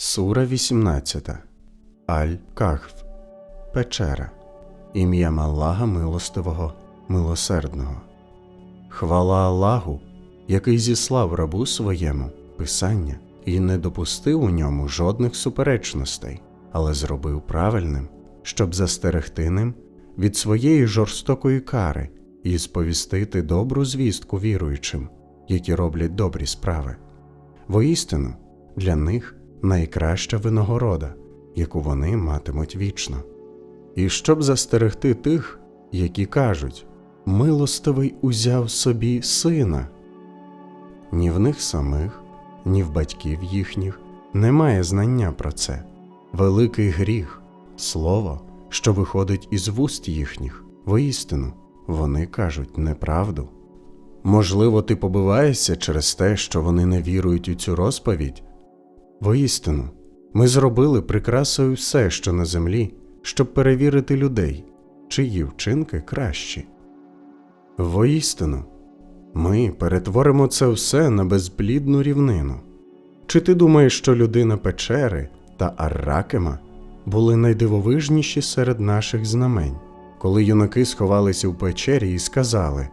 Сура 18. Аль-Кахф. Печера. Ім'ям Аллаха Милостивого, Милосердного. Хвала Аллаху, який зіслав рабу своєму писання і не допустив у ньому жодних суперечностей, але зробив правильним, щоб застерегти ним від своєї жорстокої кари і сповістити добру звістку віруючим, які роблять добрі справи. Воістину, для них найкраща винагорода, яку вони матимуть вічно. І щоб застерегти тих, які кажуть милостивий узяв собі сина. Ні в них самих, ні в батьків їхніх немає знання про це. Великий гріх, слово, що виходить із вуст їхніх, воістину, вони кажуть неправду. Можливо, ти побиваєшся через те, що вони не вірують у цю розповідь? Воістину, ми зробили прикрасою все, що на землі, щоб перевірити людей, чиї вчинки кращі. Воістину, ми перетворимо це все на безплідну рівнину. Чи ти думаєш, що людина печери та Арракема були найдивовижніші серед наших знамень, коли юнаки сховалися в печері і сказали: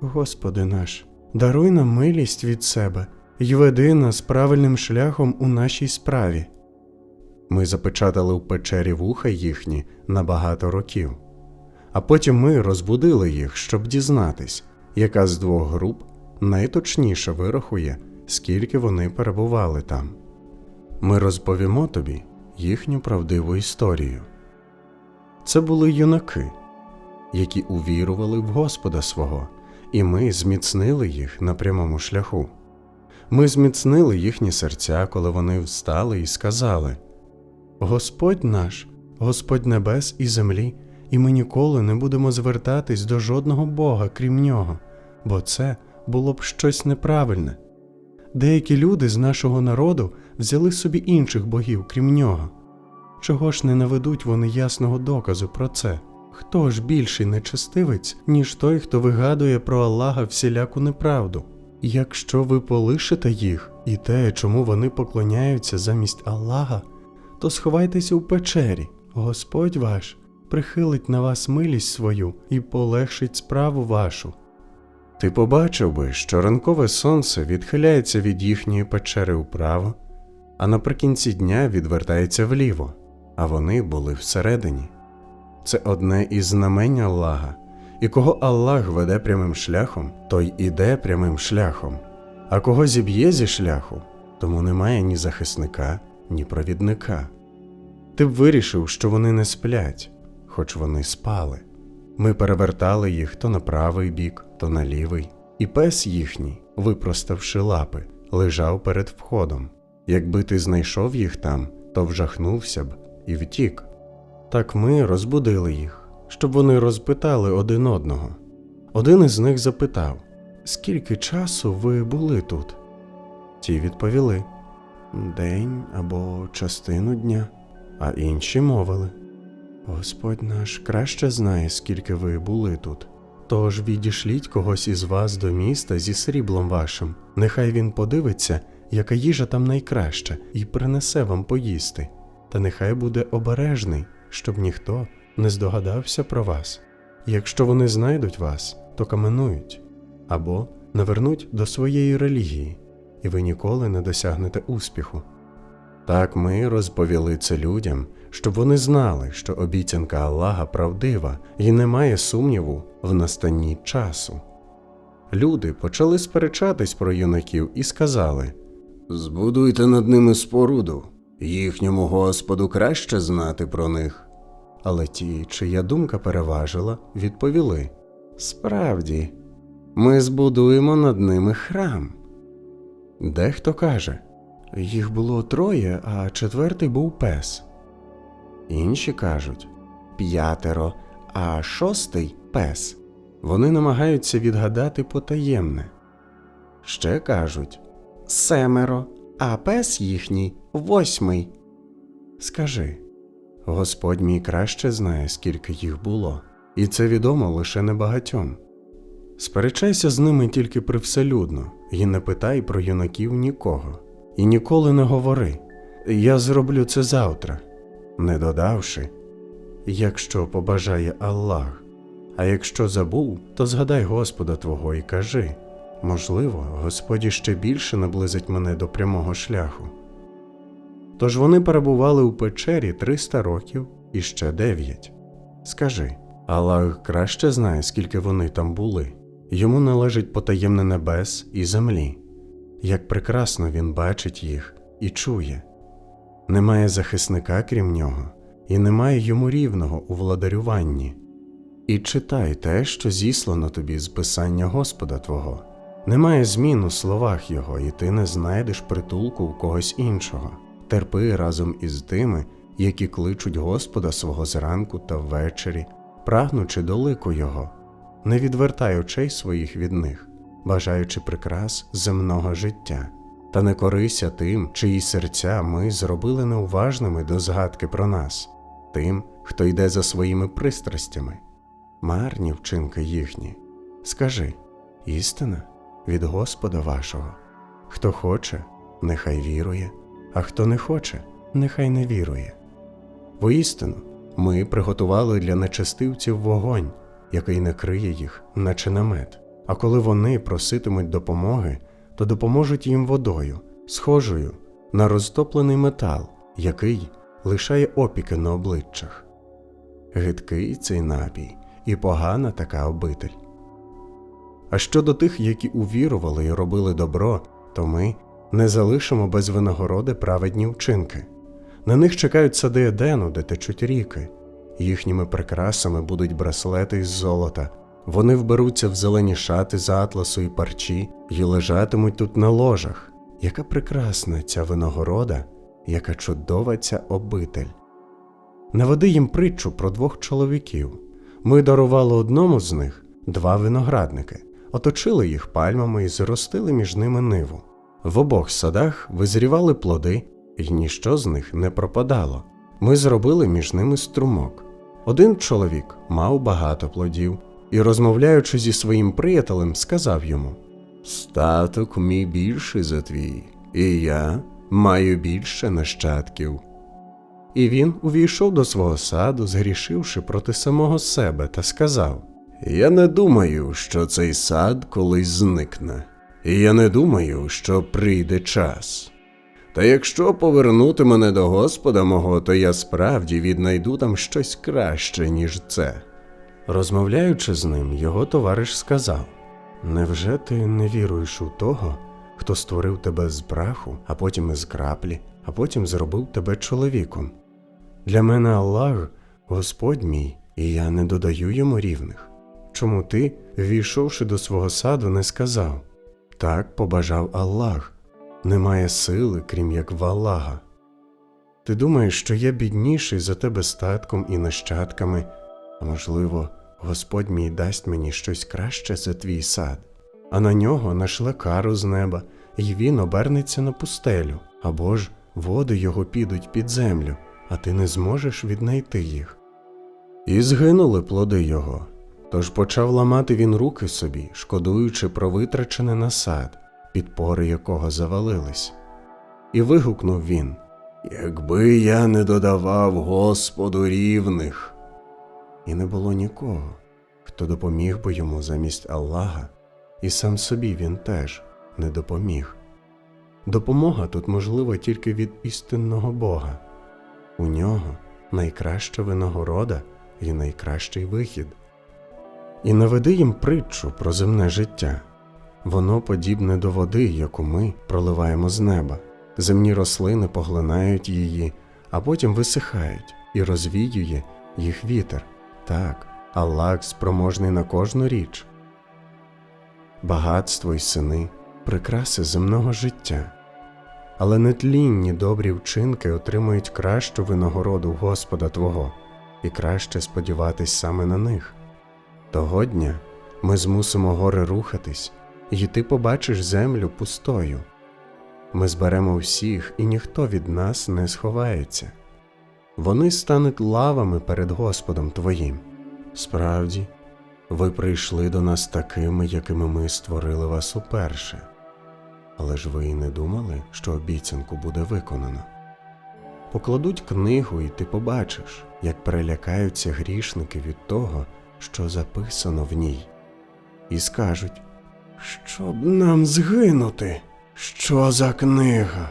Господи наш, даруй нам милість від себе й веди нас правильним шляхом у нашій справі. Ми запечатали в печері вуха їхні на багато років, а потім ми розбудили їх, щоб дізнатись, яка з двох груп найточніше вирахує, скільки вони перебували там. Ми розповімо тобі їхню правдиву історію. Це були юнаки, які увірували в Господа свого, і ми зміцнили їх на прямому шляху. Ми зміцнили їхні серця, коли вони встали і сказали: Господь наш, Господь небес і землі, і ми ніколи не будемо звертатись до жодного Бога, крім нього, бо це було б щось неправильне. Деякі люди з нашого народу взяли собі інших богів, крім нього. Чого ж не наведуть вони ясного доказу про це? Хто ж більший нечестивець, ніж той, хто вигадує про Аллаха всіляку неправду? Якщо ви полишите їх і те, чому вони поклоняються замість Аллаха, то сховайтеся у печері, Господь ваш прихилить на вас милість свою і полегшить справу вашу. Ти побачив би, що ранкове сонце відхиляється від їхньої печери вправо, а наприкінці дня відвертається вліво, а вони були всередині. Це одне із знамень Аллаха, і кого Аллах веде прямим шляхом, той іде прямим шляхом, а кого зіб'є зі шляху, тому немає ні захисника, ні провідника. Ти б вирішив, що вони не сплять, хоч вони спали. Ми перевертали їх то на правий бік, то на лівий, і пес їхній, випроставши лапи, лежав перед входом. Якби ти знайшов їх там, то вжахнувся б і втік. Так ми розбудили їх, щоб вони розпитали один одного. Один із них запитав: Скільки часу ви були тут? Ті відповіли День або частину дня, а інші мовили Господь наш краще знає, скільки ви були тут. Тож відішліть когось із вас до міста зі сріблом вашим, нехай він подивиться, яка їжа там найкраща, і принесе вам поїсти, та нехай буде обережний, щоб ніхто не здогадався про вас. Якщо вони знайдуть вас, то каменують або навернуть до своєї релігії, і ви ніколи не досягнете успіху. Так ми розповіли це людям, щоб вони знали, що обіцянка Аллаха правдива і немає сумніву в настанні часу. Люди почали сперечатись про юнаків і сказали Збудуйте над ними споруду, їхньому Господу краще знати про них. Але ті, чия думка переважила, відповіли Справді, ми збудуємо над ними храм. Дехто каже їх було троє, а четвертий був пес. Інші кажуть п'ятеро, а шостий пес. Вони намагаються відгадати потаємне. Ще кажуть семеро, а пес їхній восьмий. Скажи Господь мій краще знає, скільки їх було, і це відомо лише небагатьом. Сперечайся з ними тільки привселюдно, і не питай про юнаків нікого, і ніколи не говори Я зроблю це завтра, не додавши, якщо побажає Аллах. А якщо забув, то згадай Господа Твого і кажи можливо, Господь ще більше наблизить мене до прямого шляху. Тож вони перебували у печері 300 років і ще 9. Скажи, Аллах краще знає, скільки вони там були. Йому належить потаємне небес і землі. Як прекрасно він бачить їх і чує. Немає захисника крім нього, і немає йому рівного у владарюванні. І читай те, що зіслано тобі з писання Господа Твого. Немає змін у словах Його, і ти не знайдеш притулку у когось іншого. Терпи разом із тими, які кличуть Господа свого зранку та ввечері, прагнучи до лику Його. Не відвертай очей своїх від них, бажаючи прикрас земного життя, та не корися тим, чиї серця ми зробили неуважними до згадки про нас, тим, хто йде за своїми пристрастями марні вчинки їхні. Скажи істина від Господа вашого. Хто хоче, нехай вірує, а хто не хоче, нехай не вірує. Воістину, ми приготували для нечестивців вогонь, який накриє їх, наче намет. А коли вони проситимуть допомоги, то допоможуть їм водою, схожою на розтоплений метал, який лишає опіки на обличчях. Гидкий цей напій і погана така обитель. А щодо тих, які увірували і робили добро, то ми не залишимо без винагороди праведні вчинки. На них чекають сади Едену, де течуть ріки. Їхніми прикрасами будуть браслети із золота. Вони вберуться в зелені шати з атласу і парчі і лежатимуть тут на ложах. Яка прекрасна ця винагорода, яка чудова ця обитель. Наведи їм притчу про двох чоловіків. Ми дарували одному з них два виноградники, оточили їх пальмами і зростили між ними ниву. В обох садах визрівали плоди, і ніщо з них не пропадало. Ми зробили між ними струмок. Один чоловік мав багато плодів і, розмовляючи зі своїм приятелем, сказав йому: Статок мій більший за твій, і я маю більше нащадків. І він увійшов до свого саду, згрішивши проти самого себе, та сказав: Я не думаю, що цей сад колись зникне, і я не думаю, що прийде час. Та якщо повернути мене до Господа мого, то я справді віднайду там щось краще, ніж це. Розмовляючи з ним, його товариш сказав: Невже ти не віруєш у того, хто створив тебе з праху, а потім із краплі, а потім зробив тебе чоловіком? Для мене Аллах Господь мій, і я не додаю йому рівних. Чому ти, ввійшовши до свого саду, не сказав так побажав Аллах, немає сили, крім як в Аллаха. Ти думаєш, що я бідніший за тебе статком і нащадками, а можливо, Господь мій дасть мені щось краще за твій сад, а на нього нашле кару з неба, і він обернеться на пустелю, або ж води його підуть під землю а ти не зможеш віднайти їх. І згинули плоди його. Тож почав ламати він руки собі, шкодуючи про витрачене на сад, підпори якого завалились. І вигукнув він Якби я не додавав Господу рівних. І не було нікого, хто допоміг би йому замість Аллаха, і сам собі він теж не допоміг. Допомога тут можлива тільки від істинного Бога. У нього найкраща винагорода і найкращий вихід. І наведи їм притчу про земне життя воно подібне до води, яку ми проливаємо з неба. Земні рослини поглинають її, а потім висихають і розвіює їх вітер. Так, Аллах спроможний на кожну річ. Багатство й сини, прикраси земного життя але нетлінні добрі вчинки отримують кращу винагороду Господа Твого, і краще сподіватись саме на них. Того дня ми змусимо гори рухатись, і ти побачиш землю пустою. Ми зберемо всіх, і ніхто від нас не сховається. Вони стануть лавами перед Господом Твоїм. Справді, ви прийшли до нас такими, якими ми створили вас уперше. Але ж ви і не думали, що обіцянку буде виконано. покладуть книгу, і ти побачиш, як перелякаються грішники від того, що записано в ній, і скажуть, щоб нам згинути, що за книга?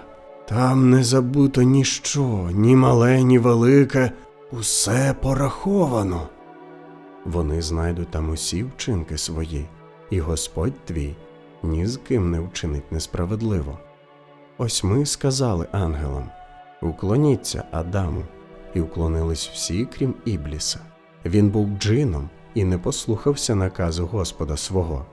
Там не забуто ніщо, ні мале, ні велике, усе пораховано. Вони знайдуть там усі вчинки свої, і Господь твій ні з ким не вчинить несправедливо. Ось ми сказали ангелам Уклоніться Адаму, і уклонились всі, крім Ібліса. Він був джином і не послухався наказу Господа свого.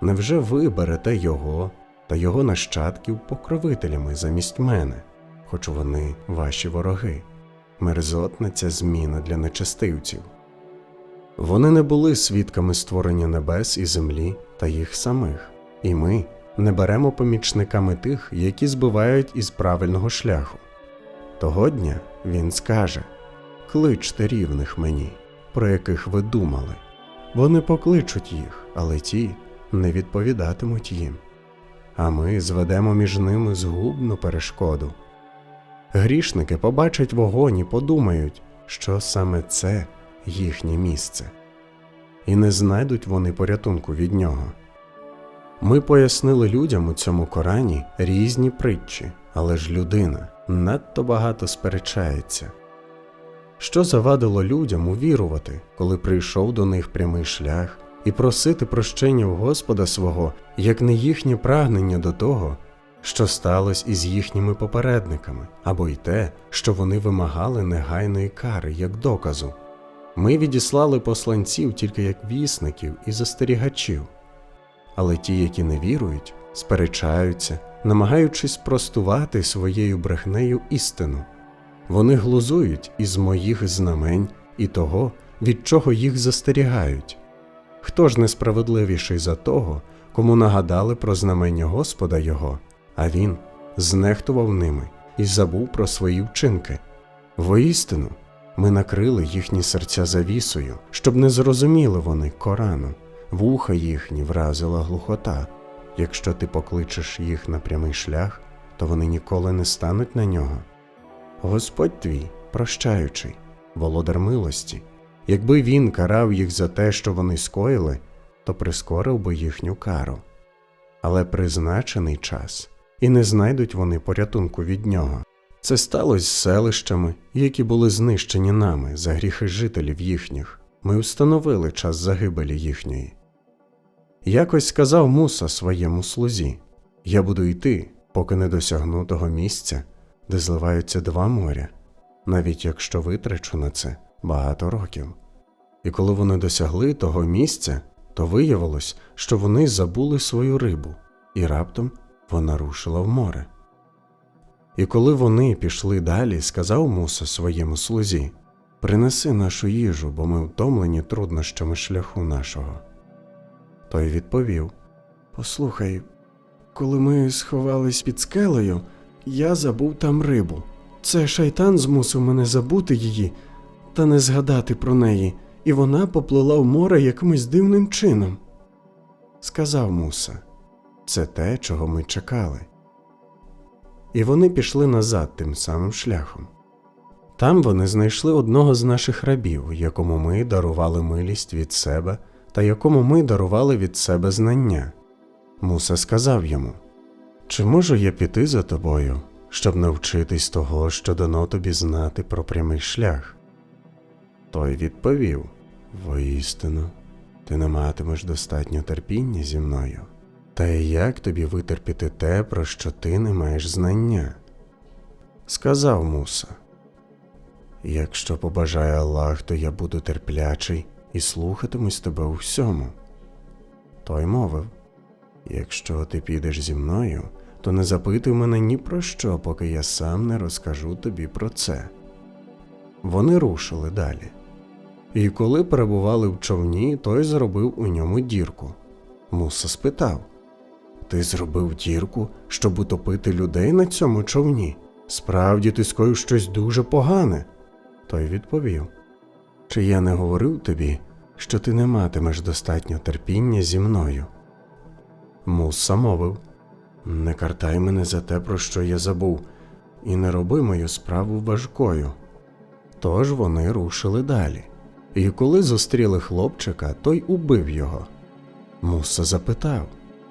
Невже ви берете його та його нащадків покровителями замість мене, хоч вони ваші вороги? Мерзотна ця зміна для нечестивців. Вони не були свідками створення небес і землі та їх самих, і ми не беремо помічниками тих, які збивають із правильного шляху. Того дня він скаже Кличте рівних мені, про яких ви думали. Вони покличуть їх, але ті не відповідатимуть їм. А ми зведемо між ними згубну перешкоду. Грішники побачать вогонь і подумають, що саме це їхнє місце, і не знайдуть вони порятунку від нього. Ми пояснили людям у цьому Корані різні притчі, але ж людина надто багато сперечається. Що завадило людям увірувати, коли прийшов до них прямий шлях, і просити прощення у Господа свого, як не їхнє прагнення до того, що сталося із їхніми попередниками, або й те, що вони вимагали негайної кари як доказу. Ми відіслали посланців тільки як вісників і застерігачів. Але ті, які не вірують, сперечаються, намагаючись простувати своєю брехнею істину. Вони глузують із моїх знамень і того, від чого їх застерігають. Хто ж несправедливіший за того, кому нагадали про знамення Господа Його, а він знехтував ними і забув про свої вчинки? Воістину, ми накрили їхні серця завісою, щоб не зрозуміли вони Корану, вуха їхні вразила глухота. Якщо ти покличеш їх на прямий шлях, то вони ніколи не стануть на нього. Господь твій, прощаючий, володар милості, якби він карав їх за те, що вони скоїли, то прискорив би їхню кару. Але призначений час, і не знайдуть вони порятунку від нього. Це сталося з селищами, які були знищені нами за гріхи жителів їхніх. Ми встановили час загибелі їхньої. Якось сказав Муса своєму слузі Я буду йти, поки не досягну того місця, де зливаються два моря, навіть якщо витрачу на це багато років. І коли вони досягли того місця, то виявилось, що вони забули свою рибу, і раптом вона рушила в море. І коли вони пішли далі, сказав Муса своєму слузі Принеси нашу їжу, бо ми втомлені труднощами шляху нашого. Той відповів Послухай, коли ми сховались під скелею, я забув там рибу. Це шайтан змусив мене забути її та не згадати про неї, і вона поплила в море якимось дивним чином. Сказав Муса, це те, чого ми чекали. І вони пішли назад тим самим шляхом. Там вони знайшли одного з наших рабів, якому ми дарували милість від себе та якому ми дарували від себе знання. Муса сказав йому Чи можу я піти за тобою, щоб навчитись того, що дано тобі знати про прямий шлях? Той відповів Воістину, ти не матимеш достатньо терпіння зі мною. Та як тобі витерпіти те, про що ти не маєш знання? Сказав Муса. Якщо побажає Аллах, то я буду терплячий і слухатимусь тебе у всьому. Той мовив Якщо ти підеш зі мною, то не запитуй мене ні про що, поки я сам не розкажу тобі про це. Вони рушили далі. І коли перебували в човні, той зробив у ньому дірку. Муса спитав Ти зробив дірку, щоб утопити людей на цьому човні? Справді ти скоїв щось дуже погане. Той відповів Чи я не говорив тобі, що ти не матимеш достатньо терпіння зі мною? Муса мовив Не картай мене за те, про що я забув. і не роби мою справу важкою. Тож вони рушили далі. І коли зустріли хлопчика, той убив його. Муса запитав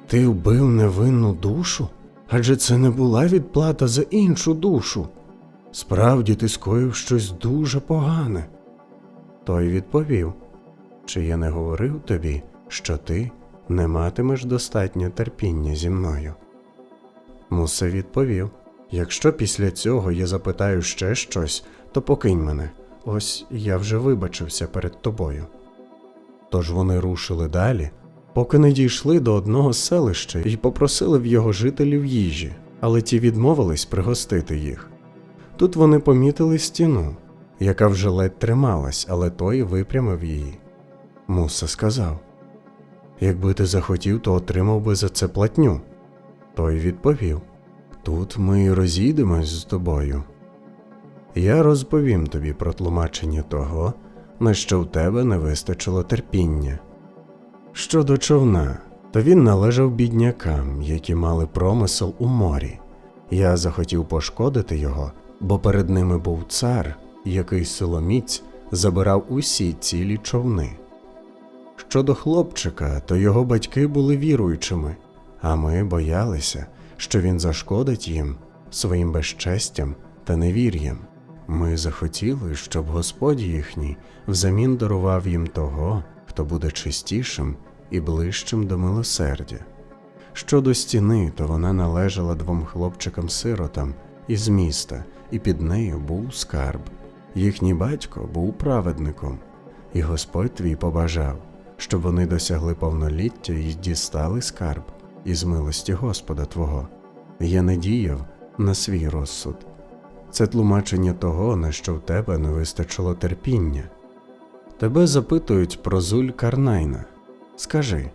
Ти вбив невинну душу? Адже це не була відплата за іншу душу. Справді ти скоїв щось дуже погане. Той відповів Чи я не говорив тобі, що ти не матимеш достатньо терпіння зі мною? Муса відповів Якщо після цього я запитаю ще щось, то покинь мене. Ось я вже вибачився перед тобою. Тож вони рушили далі, поки не дійшли до одного селища і попросили в його жителів їжі, але ті відмовились пригостити їх. Тут вони помітили стіну, яка вже ледь трималась, але той випрямив її. Муса сказав Якби ти захотів, то отримав би за це платню. Той відповів Тут ми розійдемось з тобою. Я розповім тобі про тлумачення того, на що в тебе не вистачило терпіння. Щодо човна, то він належав біднякам, які мали промисел у морі. Я захотів пошкодити його, бо перед ними був цар, який силоміць забирав усі цілі човни. Щодо хлопчика, то його батьки були віруючими, а ми боялися, що він зашкодить їм своїм безчестям та невір'ям. Ми захотіли, щоб Господь їхній взамін дарував їм того, хто буде чистішим і ближчим до милосердя. Щодо стіни, то вона належала двом хлопчикам-сиротам із міста, і під нею був скарб. Їхній батько був праведником, і Господь твій побажав, щоб вони досягли повноліття і дістали скарб із милості Господа Твого. Я не діяв на свій розсуд. Це тлумачення того, на що в тебе не вистачило терпіння. Тебе запитують про зуль Карнайна. Скажи,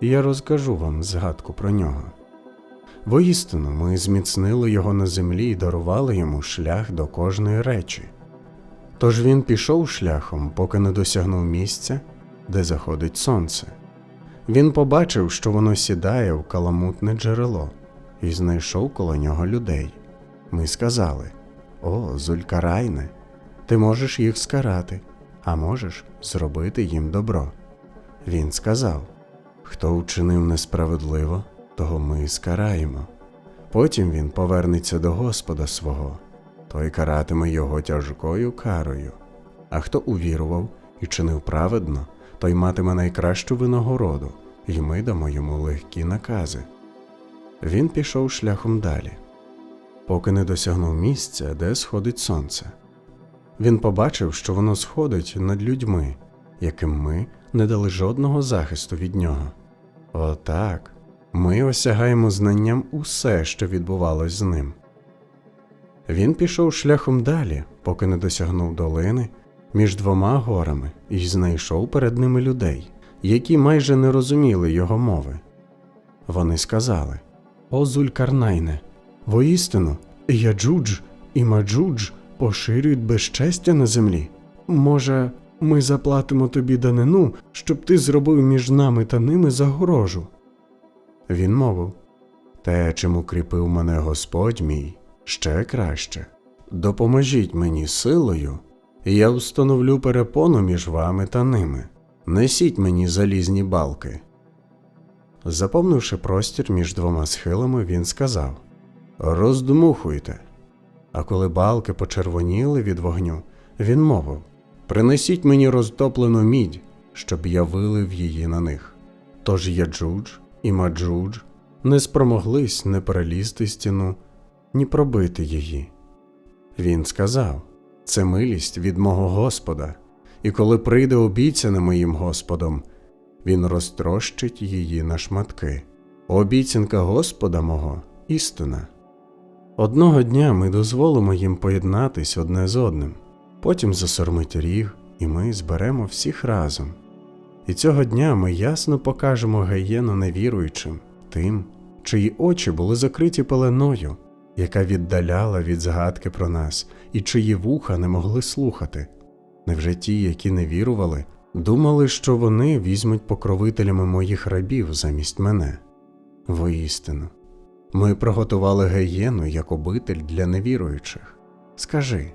я розкажу вам згадку про нього. Воістину, ми зміцнили його на землі і дарували йому шлях до кожної речі. Тож він пішов шляхом, поки не досягнув місця, де заходить сонце. Він побачив, що воно сідає в каламутне джерело, і знайшов коло нього людей. Ми сказали: О, Зулькарайне, ти можеш їх скарати, а можеш зробити їм добро. Він сказав: Хто вчинив несправедливо, того ми скараємо. Потім він повернеться до Господа свого, той каратиме його тяжкою карою. А хто увірував і чинив праведно, той матиме найкращу винагороду, і ми дамо йому легкі накази. Він пішов шляхом далі, поки не досягнув місця, де сходить сонце. Він побачив, що воно сходить над людьми, яким ми не дали жодного захисту від нього. Отак ми осягаємо знанням усе, що відбувалось з ним. Він пішов шляхом далі, поки не досягнув долини між двома горами і знайшов перед ними людей, які майже не розуміли його мови. Вони сказали О Зулькарнайне, воістину, Яджудж і Маджудж поширюють безчестя на землі. Може, ми заплатимо тобі данину, щоб ти зробив між нами та ними загорожу. Він мовив Те, чим укріпив мене Господь мій, ще краще. Допоможіть мені силою, я встановлю перепону між вами та ними. Несіть мені залізні балки. Заповнивши простір між двома схилами, він сказав Роздмухуйте. А коли балки почервоніли від вогню, він мовив Принесіть мені розтоплену мідь, щоб я вилив її на них. Тож Яджудж і Маджудж не спромоглись не перелізти стіну, ні пробити її. Він сказав Це милість від мого Господа, і коли прийде обіцяне моїм Господом, він розтрощить її на шматки. Обіцянка Господа мого істина. Одного дня ми дозволимо їм поєднатись одне з одним, потім засормить ріг, і ми зберемо всіх разом. І цього дня ми ясно покажемо геєну невіруючим, тим, чиї очі були закриті пеленою, яка віддаляла від згадки про нас, і чиї вуха не могли слухати. Невже ті, які не вірували, думали, що вони візьмуть покровителями моїх рабів замість мене? Воістину, Ми приготували геєну як обитель для невіруючих. Скажи,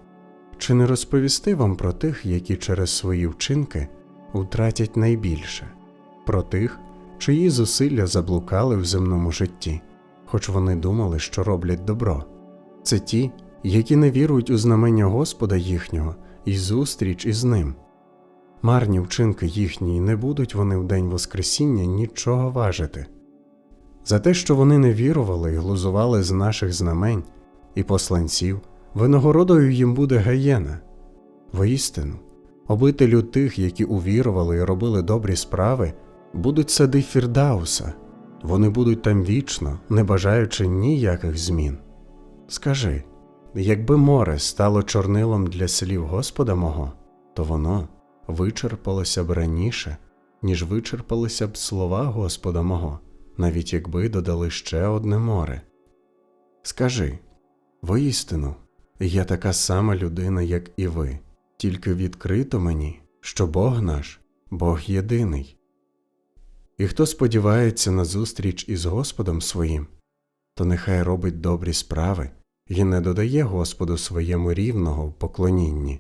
чи не розповісти вам про тих, які через свої вчинки втратять найбільше, про тих, чиї зусилля заблукали в земному житті, хоч вони думали, що роблять добро? Це ті, які не вірують у знамення Господа їхнього і зустріч із ним. Марні вчинки їхні, не будуть вони в день Воскресіння нічого важити. За те, що вони не вірували і глузували з наших знамень і посланців, винагородою їм буде гаєна. Воістину, обителю тих, які увірували і робили добрі справи, будуть сади Фірдауса, вони будуть там вічно, не бажаючи ніяких змін. Скажи, якби море стало чорнилом для слів Господа мого, то воно вичерпалося б раніше, ніж вичерпалися б слова Господа мого, навіть якби додали ще одне море. Скажи, воістину, я така сама людина, як і ви, тільки відкрито мені, що Бог наш, Бог єдиний. І хто сподівається на зустріч із Господом своїм, то нехай робить добрі справи і не додає Господу своєму рівного в поклонінні.